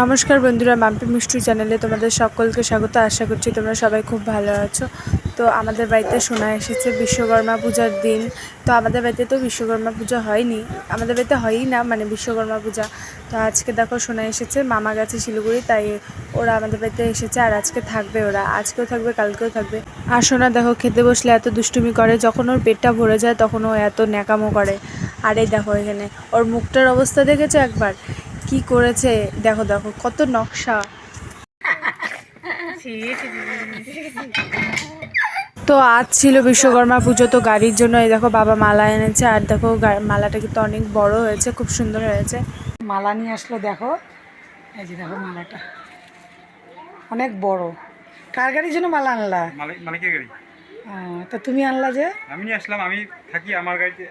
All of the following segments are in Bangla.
নমস্কার বন্ধুরা, মাম্পি মিষ্টি চ্যানেলে তোমাদের সকলকে স্বাগত। আশা করছি তোমরা সবাই খুব ভালো আছো। তো আমাদের বাড়িতে শোনা এসেছে, বিশ্বকর্মা পূজার দিন। তো আমাদের বাড়িতে তো বিশ্বকর্মা পূজা হয়নি, আমাদের বাড়িতে হয়ই না মানে বিশ্বকর্মা পূজা। তো আজকে দেখো শোনা এসেছে, মামা গেছে শিলিগুড়ি, তাই ওরা আমাদের বাড়িতে এসেছে, আর আজকে থাকবে ওরা। আজকেও থাকবে, কালকেও থাকবে। আর সোনা দেখো, খেতে বসলে এত দুষ্টুমি করে, যখন ওর পেটটা ভরে যায়, তখন ও এত ন্যাকামো করে। আর এই দেখো এখানে, ওর মুখটার অবস্থা দেখেছ একবার? কি করেছে? দেখো দেখো কত নকশা। তো আজ ছিল বিশ্বকর্মা পুজো তো গাড়ির জন্য এই দেখো বাবা মালা এনেছে আর দেখো মালাটা কিন্তু অনেক বড় হয়েছে খুব সুন্দর হয়েছে। মালা নিয়ে আসলো দেখো। এই যে দেখো মালাটা। অনেক বড়। কার গাড়ির জন্য মালা আনলা? মালিক মালিকের গাড়ি। তা তুমি আনলা যে? আমি নিয়ে আসলাম আমি থাকি আমার গাড়িতে।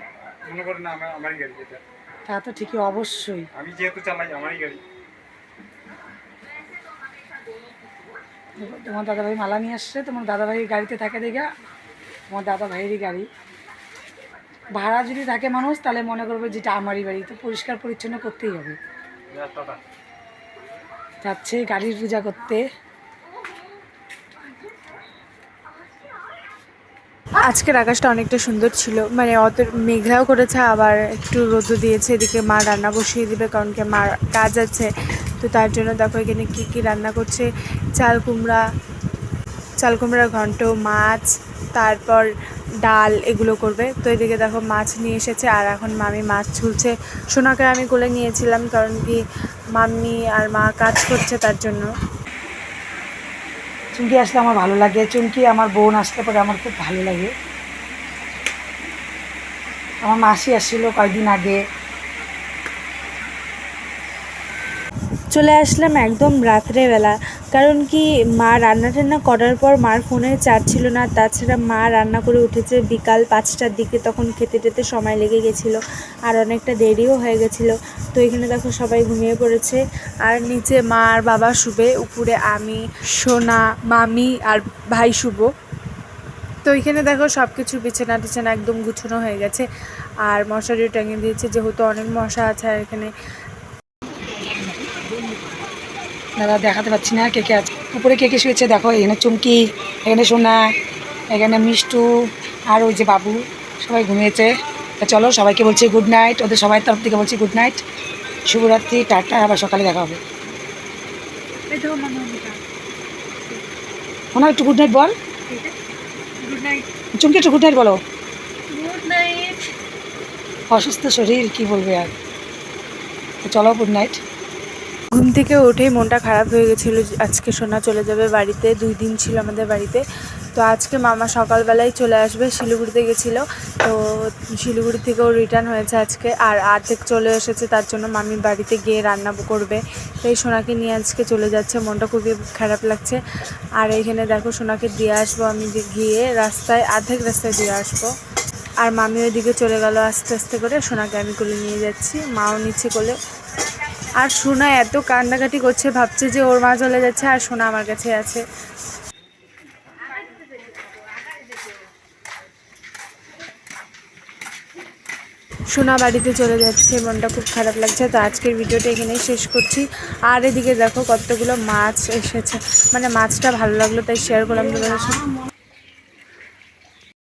মনে করেন আমার আমারই গাড়ি এটা। তা তো ঠিকই অবশ্যই। আমি যেহেতু চালাই আমারই গাড়ি। তোমার দাদাভাই মালা নিয়ে আসছে তোমার দাদা দাদাভাই গাড়িতে থাকে দেখা তোমার দাদা ভাইয়েরই গাড়ি। ভাড়া যদি থাকে মানুষ তাহলে মনে করবে যেটা আমারই বাড়ি তো পরিষ্কার পরিচ্ছন্ন করতেই হবে। যাচ্ছে গাড়ির পূজা করতে। আজকের আকাশটা অনেকটা সুন্দর ছিল। মানে অত মেঘলাও করেছে, আবার একটু রোদও দিয়েছে। এদিকে মা রান্না বসিয়ে দিবে, কারণ কি মার কাজ আছে। তো তার জন্য দেখো এখানে কী কী রান্না করছে। চাল কুমড়া চাল কুমড়া ঘন্ট, মাছ, তারপর ডাল এগুলো করবে। তো এদিকে দেখো মাছ নিয়ে এসেছে, আর এখন মামি মাছ ছুলছে। সোনাকে আমি কোলে নিয়েছিলাম, কারণ কি মাম্মি আর মা কাজ করছে তার জন্য। চুমকি আসলে আমার ভালো লাগে। চুমকি আমার বোন আসলে পরে আমার খুব ভালো লাগে। আমার মাসি আসছিল কয়েকদিন আগে। চলে আসলাম একদম রাত্রেবেলা। কারণ কি মা রান্না টান্না করার পর মার ফোনে চার্জ ছিল না, তাছাড়া মা রান্না করে উঠেছে বিকাল পাঁচটার দিকে তখন খেতে টেতে সময় লেগে গেছিল আর অনেকটা দেরিও হয়ে গেছিল। তো এখানে দেখো সবাই ঘুমিয়ে পড়েছে। আর নিচে মা আর বাবা শুবে, উপরে আমি, সোনা, মামি আর ভাই শুভ তো এখানে দেখো সব কিছু বিছানা টিছানা একদম গুছানো হয়ে গেছে। আর মশারিও টাঙিয়ে দিয়েছে, যেহেতু অনেক মশা আছে আর এখানে দাদা দেখাতে পাচ্ছি না কে কে আছে। উপরে কে কে শুয়েছে দেখো, এখানে চুমকি, এখানে সোনা, এখানে মিষ্টু, আর ওই যে বাবু, সবাই ঘুমিয়েছে। চলো, সবাইকে বলছি গুড নাইট ওদের সবাই তরফ থেকে বলছি গুড নাইট শুভরাত্রি, টাটা, আবার সকালে দেখা হবে। হয় একটু গুড নাইট বল। চুমকি, একটু গুড নাইট বলো। অসুস্থ শরীর, কি বলবে আর। চলো গুড নাইট থেকে উঠেই মনটা খারাপ হয়ে গেছিল আজকে সোনা চলে যাবে বাড়িতে, দুই দিন ছিল আমাদের বাড়িতে। তো আজকে মামা সকালবেলায় চলে আসবে, শিলিগুড়িতে গেছিল। তো শিলিগুড়ি থেকেও রিটার্ন হয়েছে আজকে। আর আর্ধেক চলে এসেছে, তার জন্য মামি বাড়িতে গিয়ে রান্না করবে। তাই সোনাকে নিয়ে আজকে চলে যাচ্ছে, মনটা খুবই খারাপ লাগছে। আর এইখানে দেখো সোনাকে দিয়ে আসব আমি গিয়ে রাস্তায়, আর্ধেক রাস্তায় দিয়ে আসব। আর মামি ওইদিকে চলে গেল আস্তে আস্তে করে, সোনাকে আমি কোলে নিয়ে যাচ্ছি, মাও নিচ্ছে কোলে। আর সোনা এত কান্নাকাটি করছে, ভাবছে যে ওর মা চলে যাচ্ছে আর সোনা আমার কাছে আছে। সোনা বাড়িতে চলে যাচ্ছে, মনটা খুব খারাপ লাগছে। তো আজকের ভিডিওটা এখানেই শেষ করছি। আর এদিকে দেখো কতগুলো মাছ এসেছে। মানে মাছটা ভালো লাগল, তাই শেয়ার করলাম তোমাদের সাথে।